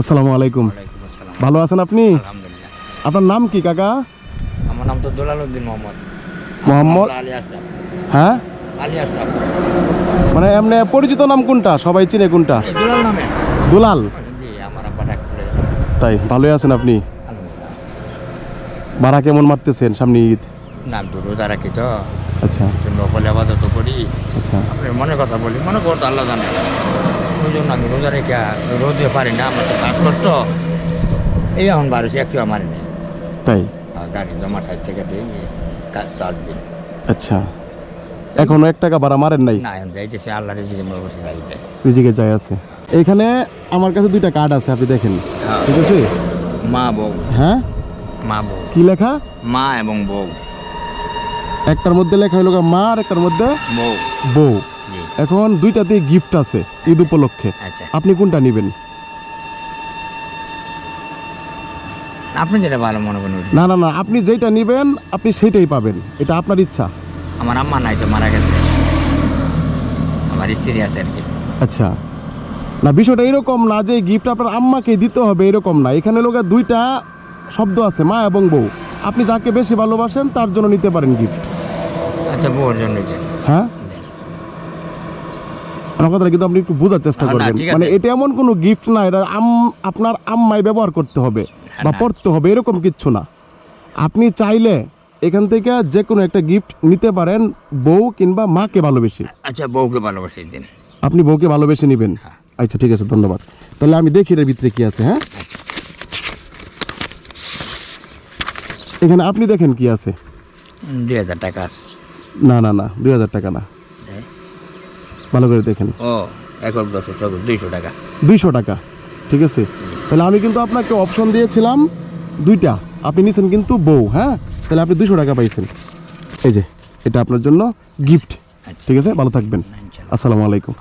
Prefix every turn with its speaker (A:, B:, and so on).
A: আসসালামু আলাইকুম। ভালো আছেন আপনি? আপনার নাম কি কাকা?
B: আমার নাম তো দুলালউদ্দিন মোহাম্মদ।
A: মোহাম্মদ? হ্যাঁ? মানে এমনি পরিচিত নাম কোনটা? সবাই চিনে কোনটা?
B: দুলাল
A: তাই ভালোই আছেন আপনি?
B: আলহামদুলিল্লাহ।
A: ভাড়া কেমন মারতেছেন সামনে ঈদ?
B: নাম তো রোজা রাখি তো।
A: আচ্ছা।
B: নকল আবাদত করি।
A: আচ্ছা।
B: মনে কথা বলি মনে করতো আল্লাহ জানে। ওই জন্য আমি রোজা রেখে রোদে পারি না আমার তো শ্বাসকষ্ট। এই এখন বাড়িছি একটু আমার নেই
A: তাই?
B: গাড়ি জমা সাইড থেকে দিয়ে কাজ
A: আচ্ছা। এখনও এক টাকা ভাড়া মারেন নাই?
B: না এখন যাইতেছে আল্লাহ রেজিকে বসে গাড়িতে
A: রিজিকে যাই আছে। এখানে আমার কাছে দুইটা কার্ড আছে আপনি দেখেন।
B: হ্যাঁ।
A: ঠিক আছে?
B: মা বউ।
A: হ্যাঁ?
B: মা বউ।
A: কি লেখা?
B: মা এবং বউ।
A: একটার মধ্যে লেখা হলো মা আর একটার মধ্যে
B: বউ।
A: এখন দুইটাতেই গিফট আছে ঈদ উপলক্ষে।
B: আচ্ছা।
A: আপনি কোনটা নেবেন?
B: আপনি যেটা ভালো মনে করেন
A: না না না আপনি যেটা নেবেন আপনি সেইটাই পাবেন। এটা আপনার ইচ্ছা।
B: আমার আম্মা নাই তো মারা গেছে। আমার স্ত্রী আছে আর কি।
A: আচ্ছা। না বিষয়টা এরকম না যে গিফট আপনার আম্মাকে দিতে হবে এরকম না। এখানে লোকের দুইটা শব্দ আছে মা এবং বউ। আপনি যাকে বেশি ভালোবাসেন তার জন্য নিতে পারেন গিফট
B: আচ্ছা বউর জন্য
A: হ্যাঁ? আমার কথাটা কিন্তু আপনি একটু বোঝার চেষ্টা করবেন। মানে এটা এমন কোনো গিফট না এটা আম আপনার আম্মাই ব্যবহার করতে হবে বা পড়তে হবে এরকম কিচ্ছু না। আপনি চাইলে এখান থেকে যে কোনো একটা গিফট নিতে পারেন বউ কিংবা মাকে ভালোবেসে।
B: আচ্ছা বউকে ভালোবাসি দিন।
A: আপনি বউকে ভালোবেসে নেবেন। আচ্ছা ঠিক আছে ধন্যবাদ। তাহলে আমি দেখি এর ভিতরে কি আছে হ্যাঁ? এখানে আপনি দেখেন কি আছে?
B: দুই হাজার টাকা আছে।
A: না না না দুই হাজার টাকা না। ভালো করে দেখেন।
B: ও একক দশ দুইশো টাকা।
A: দুইশো টাকা ঠিক আছে? তাহলে আমি কিন্তু আপনাকে অপশন দিয়েছিলাম দুইটা। আপনি নিছেন কিন্তু বউ হ্যাঁ? তাহলে আপনি দুইশো টাকা পাইছেন। এই যে এটা আপনার জন্য গিফট
B: আচ্ছা।
A: ঠিক আছে? ভালো থাকবেন। আসসালামু আলাইকুম।